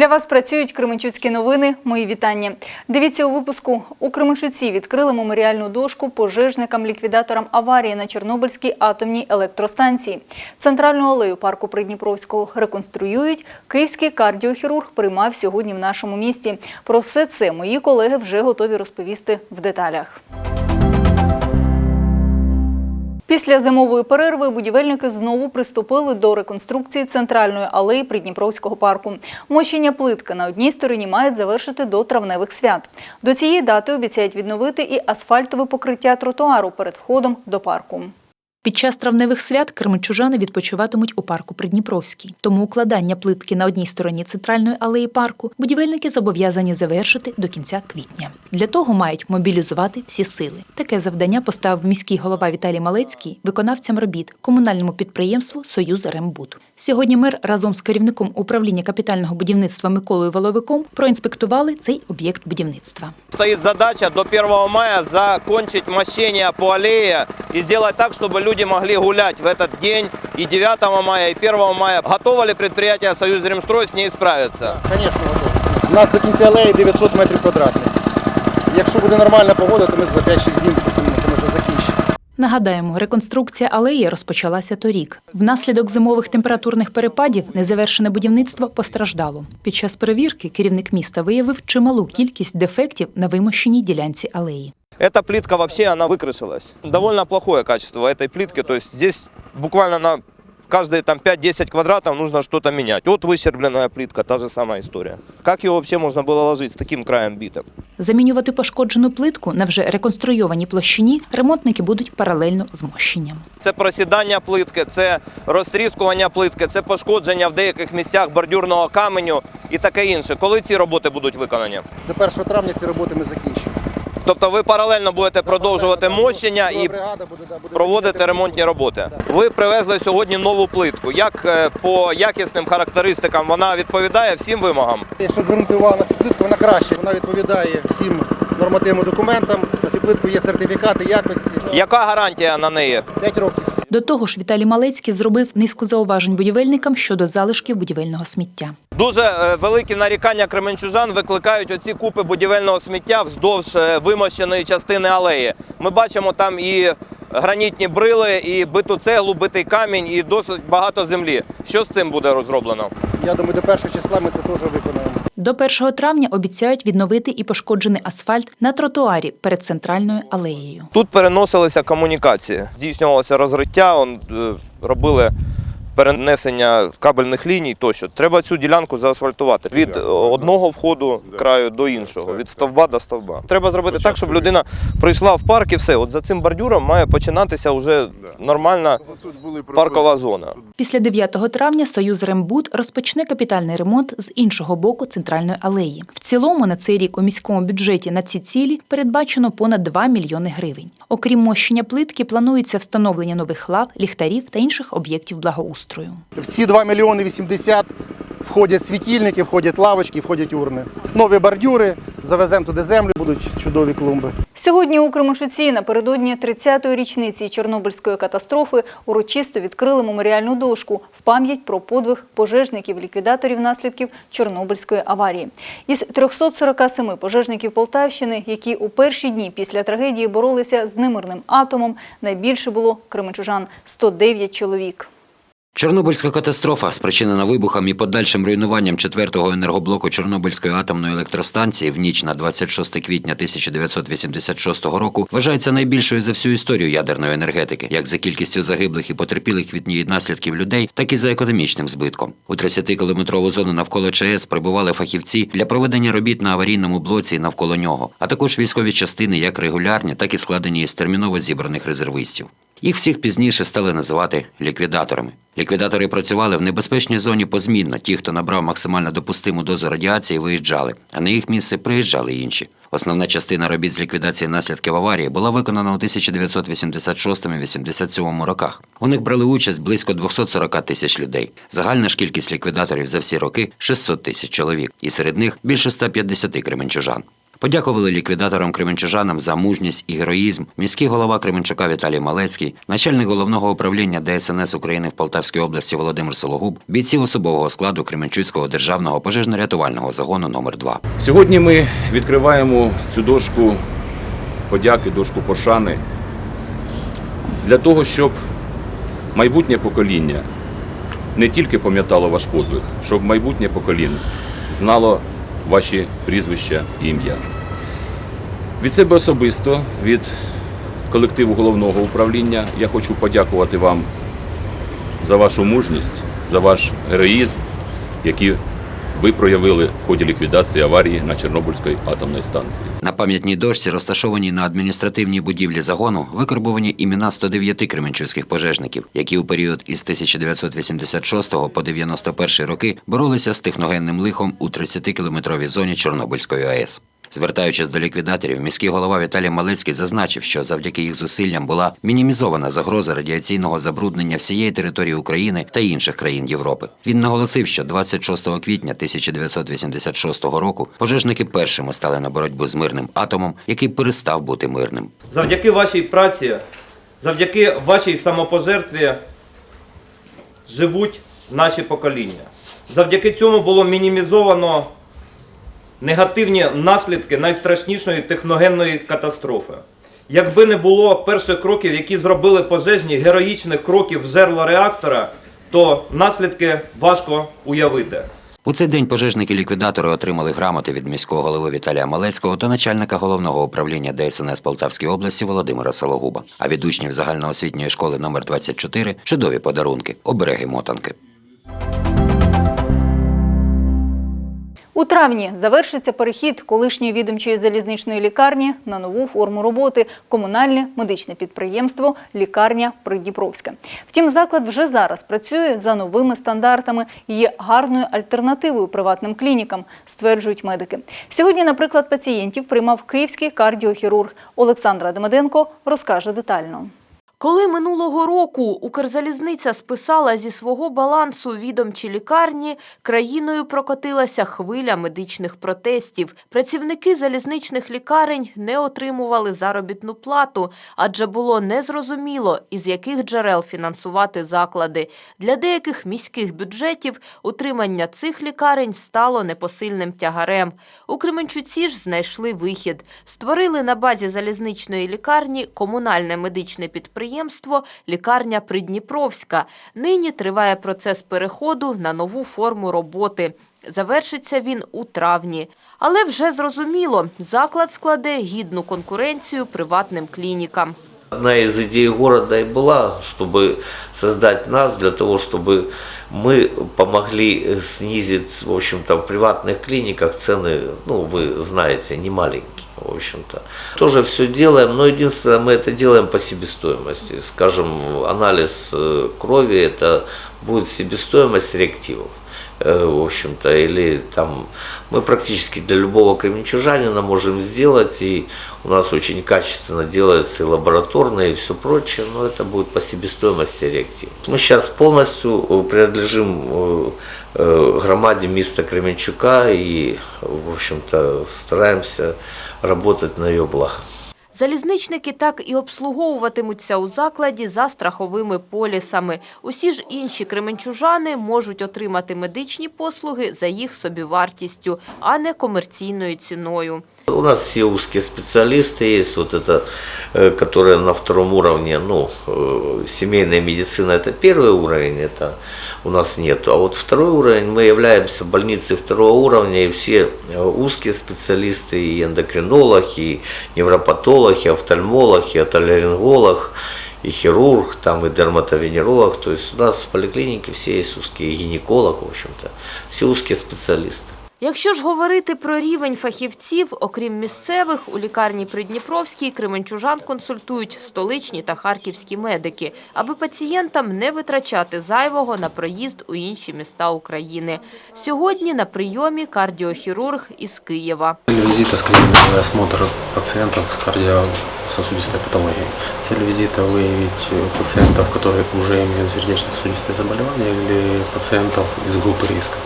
Для вас працюють Кременчуцькі новини. Мої вітання. Дивіться у випуску. У Кременчуці відкрили меморіальну дошку пожежникам-ліквідаторам аварії на Чорнобильській атомній електростанції. Центральну алею парку Придніпровського реконструюють. Київський кардіохірург приймав сьогодні в нашому місті. Про все це мої колеги вже готові розповісти в деталях. Після зимової перерви будівельники знову приступили до реконструкції центральної алеї Придніпровського парку. Мощення плитки на одній стороні мають завершити до травневих свят. До цієї дати обіцяють відновити і асфальтове покриття тротуару перед входом до парку. Під час травневих свят кременчужани відпочиватимуть у парку Придніпровський. Тому укладання плитки на одній стороні центральної алеї парку будівельники зобов'язані завершити до кінця квітня. Для того мають мобілізувати всі сили. Таке завдання поставив міський голова Віталій Малецький виконавцям робіт комунальному підприємству Союз Рембуд. Сьогодні мер разом з керівником управління капітального будівництва Миколою Воловиком проінспектували цей об'єкт будівництва. Стоит задача до 1 мая закончить мощение по аллее и сделать так, чтобы люди могли гулять в этот день и 9 мая, и 1 мая. Готово ли предприятие «Союз Ремстрой» с ней справиться? Звісно, готово. У нас до кінця алеї 900 метрів квадратних. Якщо буде нормальна погода, то ми за 5-6 днів це, це, ми це закінчимо. Нагадаємо, реконструкція алеї розпочалася торік. Внаслідок зимових температурних перепадів незавершене будівництво постраждало. Під час перевірки керівник міста виявив чималу кількість дефектів на вимощеній ділянці алеї. Эта плитка вообще, она выкрашилась. Довольно плохое качество этой плитки, то есть здесь буквально на каждые там 5-10 квадратов нужно что-то менять. Вот выщербленная плитка, та же самая история. Как ее вообще можно было ложить с таким краем битым? Замінювати пошкоджену плитку на вже реконструйованій площині ремонтники будуть паралельно з мощенням. Це просідання плитки, це розтріскування плитки, це пошкодження в деяких місцях бордюрного каменю і таке інше. Коли ці роботи будуть виконані? До 1 травня ці роботи ми закінчимо. Тобто ви паралельно будете продовжувати мощення і проводити ремонтні роботи. Ви привезли сьогодні нову плитку. Як е, по якісним характеристикам вона відповідає всім вимогам? Якщо звернути увагу на цю плитку, вона краще. Вона відповідає всім нормативним документам. На цю плитку є сертифікати якості. Яка гарантія на неї? 5 років. До того ж, Віталій Малецький зробив низку зауважень будівельникам щодо залишків будівельного сміття. Дуже е, великі нарікання кременчужан викликають оці купи будівельного сміття вздовж е, вимощеної частини алеї. Ми бачимо там і гранітні брили, і биту цеглу, битий камінь, і досить багато землі. Що з цим буде розроблено? Я думаю, до першого числа ми це теж виконаємо. До 1 травня обіцяють відновити і пошкоджений асфальт на тротуарі перед центральною алеєю. Тут переносилися комунікації, здійснювалося розриття, е, робили перенесення кабельних ліній тощо. Треба цю ділянку заасфальтувати від е, одного входу краю до іншого, від стовба до стовба. Треба зробити так, щоб людина прийшла в парк і все. От за цим бордюром має починатися вже нормальна паркова зона. Після 9 травня Союз Рембуд розпочне капітальний ремонт з іншого боку центральної алеї. В цілому на цей рік у міському бюджеті на ці цілі передбачено понад 2 мільйони гривень. Окрім мощення плитки, планується встановлення нових лав, ліхтарів та інших об'єктів благоустрою. В ці 2 мільйони 80 входять світильники, входять лавочки, входять урни. Нові бордюри, завеземо туди землю, будуть чудові клумби. Сьогодні у Кременчуці напередодні 30-ї річниці Чорнобильської катастрофи урочисто відкрили меморіальну дошку в пам'ять про подвиг пожежників-ліквідаторів наслідків Чорнобильської аварії. Із 347 пожежників Полтавщини, які у перші дні після трагедії боролися з немирним атомом, найбільше було кременчужан – 109 чоловік. Чорнобильська катастрофа, спричинена вибухом і подальшим руйнуванням четвертого енергоблоку Чорнобильської атомної електростанції в ніч на 26 квітня 1986 року, вважається найбільшою за всю історію ядерної енергетики, як за кількістю загиблих і потерпілих від її наслідків людей, так і за економічним збитком. У 30-кілометрову зону навколо ЧАЕС прибували фахівці для проведення робіт на аварійному блоці і навколо нього, а також військові частини, як регулярні, так і складені із терміново зібраних резервистів. Їх всіх пізніше стали називати ліквідаторами. Ліквідатори працювали в небезпечній зоні позмінно. Ті, хто набрав максимально допустиму дозу радіації, виїжджали, а на їх місце приїжджали інші. Основна частина робіт з ліквідації наслідків аварії була виконана у 1986-87 роках. У них брали участь близько 240 тисяч людей. Загальна ж кількість ліквідаторів за всі роки 600 тисяч чоловік, і серед них більше 150 кременчужан. Подякували ліквідаторам кременчужанам за мужність і героїзм. Міський голова Кременчука Віталій Малецький, начальник головного управління ДСНС України в Полтавській області Володимир Сологуб, бійці особового складу Кременчуцького державного пожежно-рятувального загону номер 2 Сьогодні ми відкриваємо цю дошку подяки, дошку пошани для того, щоб майбутнє покоління не тільки пам'ятало ваш подвиг, щоб майбутнє покоління знало ваші прізвища і ім'я. Від себе особисто, від колективу головного управління, я хочу подякувати вам за вашу мужність, за ваш героїзм, який ви проявили в ході ліквідації аварії на Чорнобильській атомній станції. На пам'ятній дошці, розташованій на адміністративній будівлі загону, викарбовані імена 109 кременчуцьких пожежників, які у період із 1986 по 91 роки боролися з техногенним лихом у 30-кілометровій зоні Чорнобильської АЕС. Звертаючись до ліквідаторів, міський голова Віталій Малецький зазначив, що завдяки їх зусиллям була мінімізована загроза радіаційного забруднення всієї території України та інших країн Європи. Він наголосив, що 26 квітня 1986 року пожежники першими стали на боротьбу з мирним атомом, який перестав бути мирним. Завдяки вашій праці, завдяки вашій самопожертві живуть наші покоління. Завдяки цьому було мінімізовано негативні наслідки найстрашнішої техногенної катастрофи. Якби не було перших кроків, які зробили пожежні героїчних кроків в жерло реактора, то наслідки важко уявити. У цей день пожежники-ліквідатори отримали грамоти від міського голови Віталія Малецького та начальника головного управління ДСНС Полтавської області Володимира Сологуба. А від учнів загальноосвітньої школи номер 24 чудові подарунки, обереги мотанки. У травні завершиться перехід колишньої відомчої залізничної лікарні на нову форму роботи комунальне медичне підприємство Лікарня Придніпровська. Втім, заклад вже зараз працює за новими стандартами і є гарною альтернативою приватним клінікам, стверджують медики. Сьогодні, наприклад, пацієнтів приймав київський кардіохірург Олександра Демиденко розкаже детально. Коли минулого року Укрзалізниця списала зі свого балансу відомчі лікарні, країною прокотилася хвиля медичних протестів. Працівники залізничних лікарень не отримували заробітну плату, адже було незрозуміло, із яких джерел фінансувати заклади. Для деяких міських бюджетів утримання цих лікарень стало непосильним тягарем. У Кременчуці ж знайшли вихід. Створили на базі залізничної лікарні комунальне медичне підприємство «Лікарня Придніпровська». Нині триває процес переходу на нову форму роботи. Завершиться він у травні. Але вже зрозуміло, заклад складе гідну конкуренцію приватним клінікам. Одна из идей города и была, чтобы создать нас для того, чтобы мы помогли снизить, в общем-то, в приватных клиниках цены, ну, вы знаете, не маленькие, в общем-то. Тоже все делаем, но единственное, мы это делаем по себестоимости. Скажем, анализ э, крови, это будет себестоимость реактивов э, в общем-то, или там мы практически для любого кременчужанина можем сделать, и у нас очень качественно делается и лабораторное, и все прочее, но это будет по себестоимости реактив. Мы сейчас полностью э, принадлежим э, э, громаде места Кременчука и, в общем-то, стараемся работать на ее благо. Залізничники так і обслуговуватимуться у закладі за страховими полісами. Усі ж інші кременчужани можуть отримати медичні послуги за їх собівартістю, а не комерційною ціною. У нас все узкие специалисты есть, вот это, э, которые на втором уровне, ну, э, семейная медицина это первый уровень, это у нас нет. А вот второй уровень, мы являемся больницей второго уровня, и все э, узкие специалисты, и эндокринолог, и невропатолог, и офтальмолог, и отоларинголог, и хирург, там и дерматовенеролог. То есть у нас в поликлинике все есть узкие, и гинеколог, в общем-то, все узкие специалисты. Якщо ж говорити про рівень фахівців, окрім місцевих, у лікарні Придніпровській кременчужан консультують столичні та харківські медики, аби пацієнтам не витрачати зайвого на проїзд у інші міста України. Сьогодні на прийомі кардіохірург із Києва. Цель визита скрининговый осмотр пациентов с кардиососудистой патологией. Цель визита выявить э, пациентов, которые уже имеют сердечно-сосудистые заболевания или пациентов из группы риска.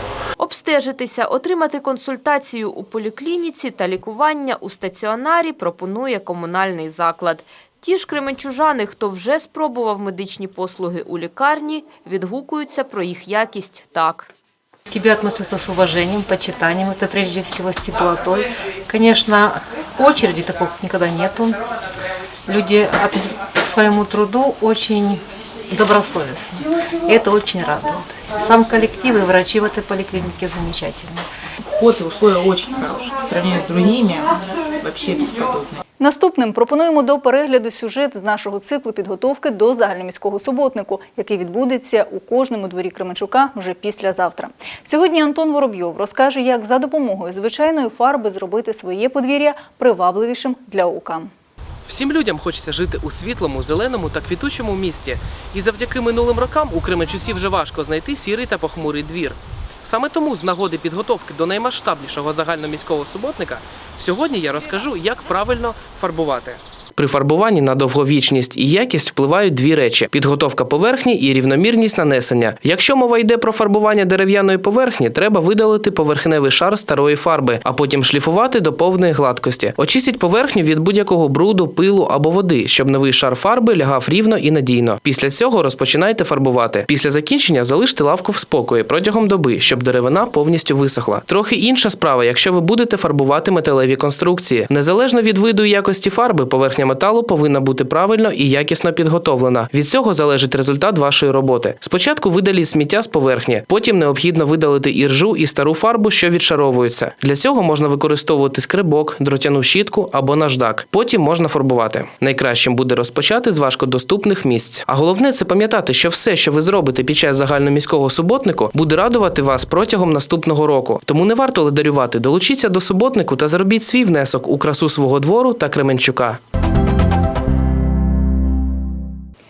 Обстежитися, отримати консультацію у поліклініці та лікування у стаціонарі пропонує комунальний заклад. Ті ж кременчужани, хто вже спробував медичні послуги у лікарні, відгукуються про їх якість так. Тебе относятся с уважением, почитанием, это прежде всего с теплотой. Конечно, очереди такого никогда нету. Люди к своему труду очень добросовестно. И это очень радует. Сам коллектив и врачи в этой поликлинике замечательные. Уход и условия очень хорошие. По сравнению с другими, вообще бесподобные. Наступним пропонуємо до перегляду сюжет з нашого циклу підготовки до загальноміського суботнику, який відбудеться у кожному дворі Кременчука вже післязавтра. Сьогодні Антон Воробйов розкаже, як за допомогою звичайної фарби зробити своє подвір'я привабливішим для ока. Всім людям хочеться жити у світлому, зеленому та квітучому місті. І завдяки минулим рокам у Кременчусі вже важко знайти сірий та похмурий двір. Саме тому з нагоди підготовки до наймасштабнішого загальноміського суботника сьогодні я розкажу, як правильно фарбувати. При фарбуванні на довговічність і якість впливають дві речі: підготовка поверхні і рівномірність нанесення. Якщо мова йде про фарбування дерев'яної поверхні, треба видалити поверхневий шар старої фарби, а потім шліфувати до повної гладкості. Очистіть поверхню від будь-якого бруду, пилу або води, щоб новий шар фарби лягав рівно і надійно. Після цього розпочинайте фарбувати. Після закінчення залиште лавку в спокої протягом доби, щоб деревина повністю висохла. Трохи інша справа, якщо ви будете фарбувати металеві конструкції. Незалежно від виду і якості фарби, поверхня металу повинна бути правильно і якісно підготовлена. Від цього залежить результат вашої роботи. Спочатку видаліть сміття з поверхні, потім необхідно видалити іржу і стару фарбу, що відшаровуються. Для цього можна використовувати скрибок, дротяну щітку або наждак. Потім можна фарбувати. Найкращим буде розпочати з важкодоступних місць. А головне це пам'ятати, що все, що ви зробите під час загальноміського суботнику, буде радувати вас протягом наступного року. Тому не варто ледарювати. Долучіться до суботнику та зробіть свій внесок у красу свого двору та Кременчука.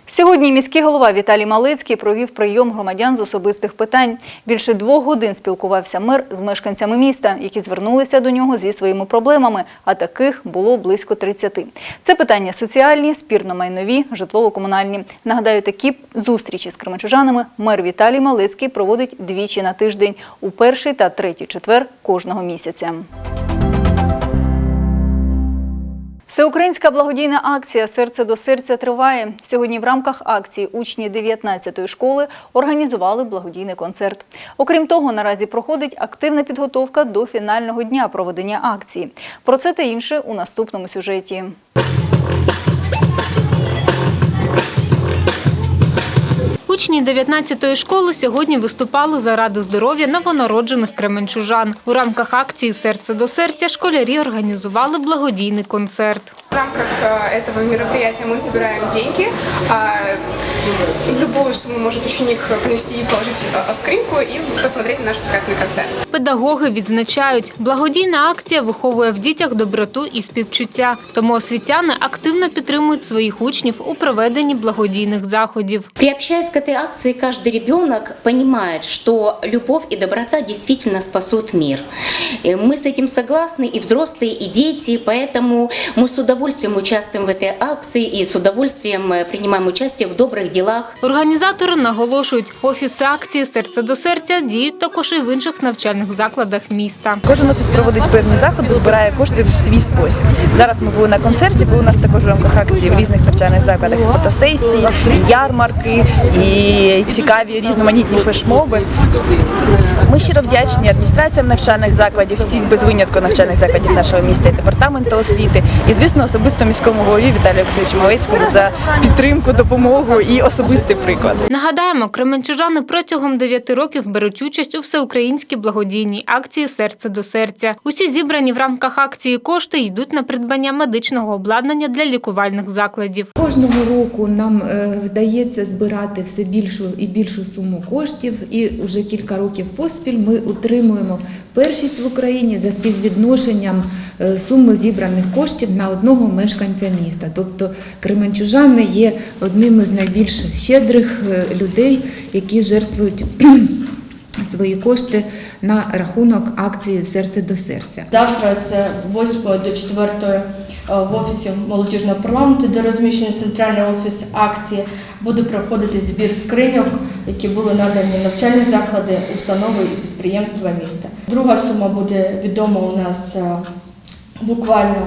Сьогодні міський голова Віталій Малицький провів прийом громадян з особистих питань. Більше двох годин спілкувався мер з мешканцями міста, які звернулися до нього зі своїми проблемами, а таких було близько 30. Це питання соціальні, спірно-майнові, житлово-комунальні. Нагадаю, такі зустрічі з кременчужанами мер Віталій Малицький проводить двічі на тиждень у перший та третій четвер кожного місяця. Всеукраїнська благодійна акція Серце до серця триває. Сьогодні в рамках акції учні 19-ї школи організували благодійний концерт. Окрім того, наразі проходить активна підготовка до фінального дня проведення акції. Про це та інше у наступному сюжеті. Учні 19-ї школи сьогодні виступали заради здоров'я новонароджених кременчужан. У рамках акції Серце до серця школярі організували благодійний концерт. В рамках э, этого мероприятия мы собираем деньги. А, Любую сумму может ученик принести и положить э, в скриньку и посмотреть на наш прекрасный концерт. Педагоги відзначають, благодійна акція виховує в дітях доброту і співчуття. Тому освітяни активно підтримують своїх учнів у проведенні благодійних заходів. Приобщаясь к этой акции, каждый ребенок понимает, что любовь и доброта действительно спасут мир. Э, Мы с этим согласны, и взрослые, и дети, поэтому мы с удовольствием участвуем в этой акции и с удовольствием э, принимаем участие в добрых делах. Організатори наголошують, офіси акції Серце до серця діють також і в інших навчальних закладах міста. Кожен офіс проводить певні заходи, збирає кошти в свій спосіб. Зараз ми були на концерті, бо у нас також в рамках акції в різних навчальних закладах фотосесії, ярмарки, і цікаві різноманітні флешмоби. Ми щиро вдячні адміністраціям навчальних закладів, всіх без винятку навчальних закладів нашого міста і департаменту освіти, і звісно особисто міському голові Віталію Олексійовичу Малецькому за підтримку, допомогу і особистий приклад. Нагадаємо, кременчужани протягом 9 років беруть участь у всеукраїнській благодійній акції Серце до серця. Усі зібрані в рамках акції кошти йдуть на придбання медичного обладнання для лікувальних закладів. Кожного року нам е, вдається збирати все більшу і більшу суму коштів, і вже кілька років поспіль ми утримуємо першість в Україні за співвідношенням е, суми зібраних коштів на одного мешканця міста. Тобто кременчужани є одним із найбільш щедрих е, людей, які жертвують свої кошти на рахунок акції Серце до серця. Завтра з 8 до 4 е, в офісі молодіжного парламенту, де розміщений центральний офіс акції, буде проходити збір скриньок які були надані навчальні заклади, установи і підприємства міста. Друга сума буде відома у нас е, буквально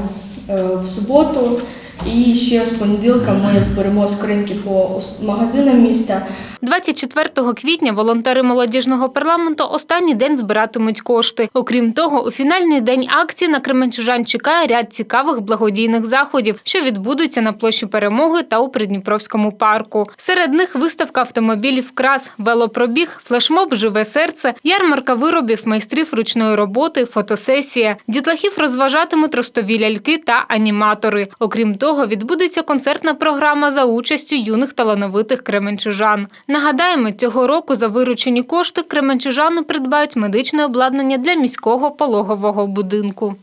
е, в суботу. І ще з понеділка ми зберемо скриньки по магазинам міста. 24 квітня волонтери молодіжного парламенту останній день збиратимуть кошти. Окрім того, у фінальний день акції на Кременчужан чекає ряд цікавих благодійних заходів, що відбудуться на площі перемоги та у Придніпровському парку. Серед них виставка автомобілів крас, велопробіг, флешмоб Живе серце, ярмарка виробів майстрів ручної роботи, фотосесія. Дітлахів розважатимуть ростові ляльки та аніматори. Окрім того, відбудеться концертна програма за участю юних талановитих кременчужан. Нагадаємо, цього року за виручені кошти кременчужани придбають медичне обладнання для міського пологового будинку.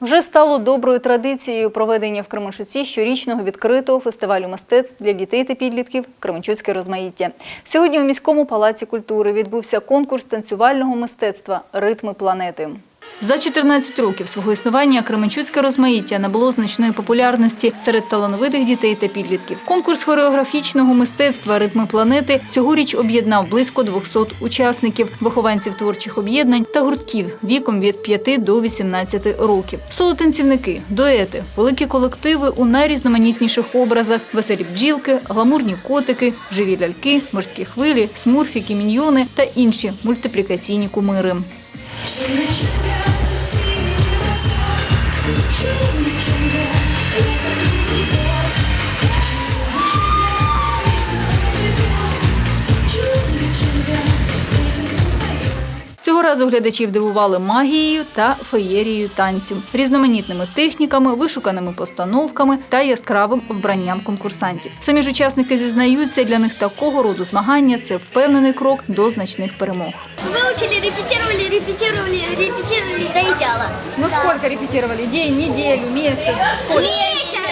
Вже стало доброю традицією проведення в Кременчуці щорічного відкритого фестивалю мистецтв для дітей та підлітків Кременчуцьке розмаїття. Сьогодні у міському палаці культури відбувся конкурс танцювального мистецтва Ритми планети. За 14 років свого існування Кременчуцьке розмаїття набуло значної популярності серед талановитих дітей та підлітків. Конкурс хореографічного мистецтва Ритми планети цьогоріч об'єднав близько 200 учасників, вихованців творчих об'єднань та гуртків віком від 5 до 18 років. Соло-танцівники, дуети, великі колективи у найрізноманітніших образах: веселі бджілки, гламурні котики, живі ляльки, морські хвилі, смурфіки, міньйони та інші мультиплікаційні кумири. Чунга-чунга, синий небосвод Чунга-чунга, это ты Цього разу глядачів дивували магією та феєрією танцю, різноманітними техніками, вишуканими постановками та яскравим вбранням конкурсантів. Самі ж учасники зізнаються, для них такого роду змагання це впевнений крок до значних перемог. Выучили, репетировали, репетировали, репетировали до идеала. Ну сколько репетировали? День, неделю, месяц? Месяц.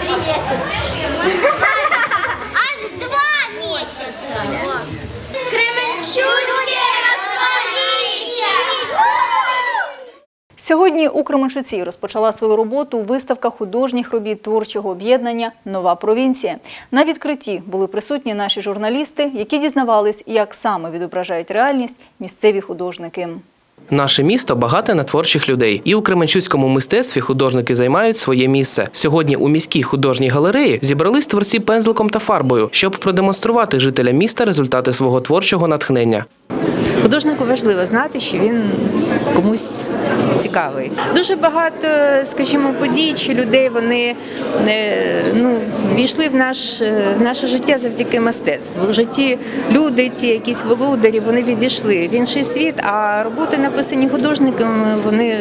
Три месяца. Аж два месяца. Сьогодні у Кременчуці розпочала свою роботу виставка художніх робіт творчого об'єднання Нова провінція. На відкритті були присутні наші журналісти, які дізнавались, як саме відображають реальність місцеві художники. Наше місто багате на творчих людей, і у Кременчуцькому мистецтві художники займають своє місце. Сьогодні у міській художній галереї зібрались творці пензликом та фарбою, щоб продемонструвати жителям міста результати свого творчого натхнення. Художнику важливо знати, що він комусь цікавий. Дуже багато, скажімо, подій чи людей вони е, ну, війшли в, наш, е, в наше життя завдяки мистецтву. У житті люди, ті якісь володарі, вони відійшли в інший світ, а роботи, написані художниками, вони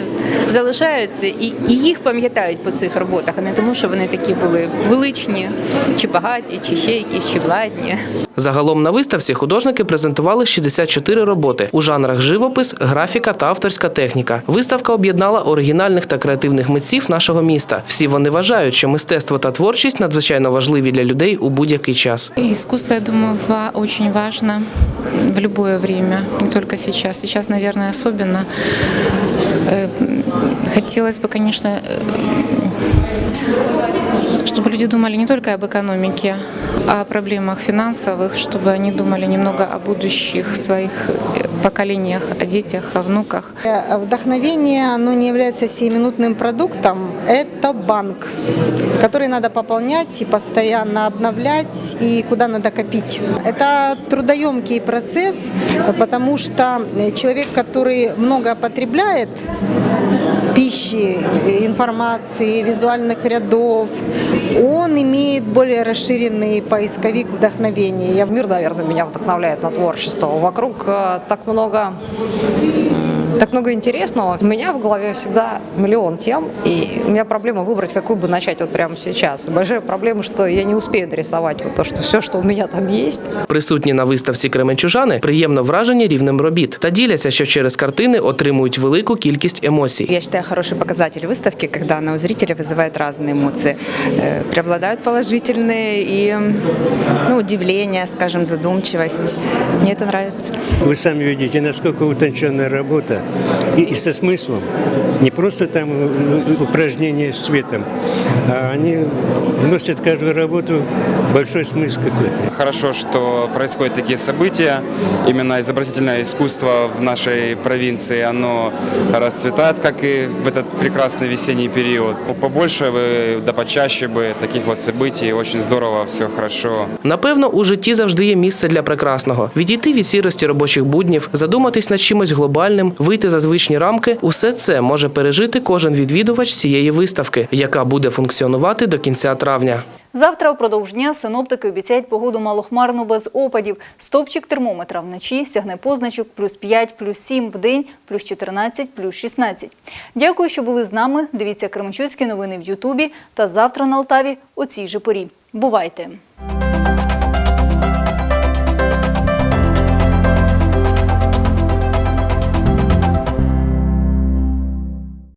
залишаються і, і їх пам'ятають по цих роботах, а не тому, що вони такі були величні, чи багаті, чи ще якісь, чи владні. Загалом на виставці художники презентували 64 роботи у жанрах живопис, графіка та авторська техніка. Виставка об'єднала оригінальних та креативних митців нашого міста. Всі вони вважають, що мистецтво та творчість надзвичайно важливі для людей у будь-який час. Искусство, я думаю, ва- очень важно в любое время, не только сейчас. Сейчас, наверное, особенно. Э, Хотелось бы, конечно, э, чтобы люди думали не только об экономике, а о проблемах финансовых, чтобы они думали немного о будущих своих э, поколениях, о детях, о внуках. Э, Вдохновение, оно не является сиюминутным продуктом, это банк, который надо пополнять и постоянно обновлять, и куда надо копить. Это трудоемкий процесс, потому что человек, который много потребляет пищи, информации, визуальных рядов, он имеет более расширенный поисковик вдохновения. Мир, наверное, меня вдохновляет на творчество. Вокруг э, так много м, так много интересного. У меня в голове всегда миллион тем, и у меня проблема выбрать, какую бы начать вот прямо сейчас. И большая проблема, что я не успею нарисовать вот то, что все, что у меня там есть. Присутні на виставці кременчужани приємно вражені рівнем робіт та діляться, що через картини отримують велику кількість емоцій. Я считаю, хороший показатель выставки, когда она у зрителя вызывает разные эмоции. Э, Преобладают положительные и ну, удивление, скажем, задумчивость. Мне это нравится. Вы сами видите, насколько утонченная работа и, и со смыслом Не просто там э, упражнения с светом, а они вносят в каждую работу большой смысл какой-то. Хорошо, что происходят такие события. Именно изобразительное искусство в нашей провинции, оно расцветает, как и в этот прекрасный весенний период. Побольше бы, да почаще бы таких вот событий. Очень здорово, все хорошо. Напевно, у житті завжди є місце для прекрасного. Відійти від сірості робочих буднів, задуматись над чимось глобальним, вийти за звичні рамки – усе це може пережити кожен відвідувач цієї виставки, яка буде функціонувати до кінця травня. Завтра впродовж дня синоптики обіцяють погоду малохмарну без опадів. Стопчик термометра вночі сягне позначок плюс 5, плюс 7, в день плюс 14, плюс 16. Дякую, що були з нами. Дивіться Кременчуцькі новини в Ютубі та завтра на Алтаві о цій же порі. Бувайте!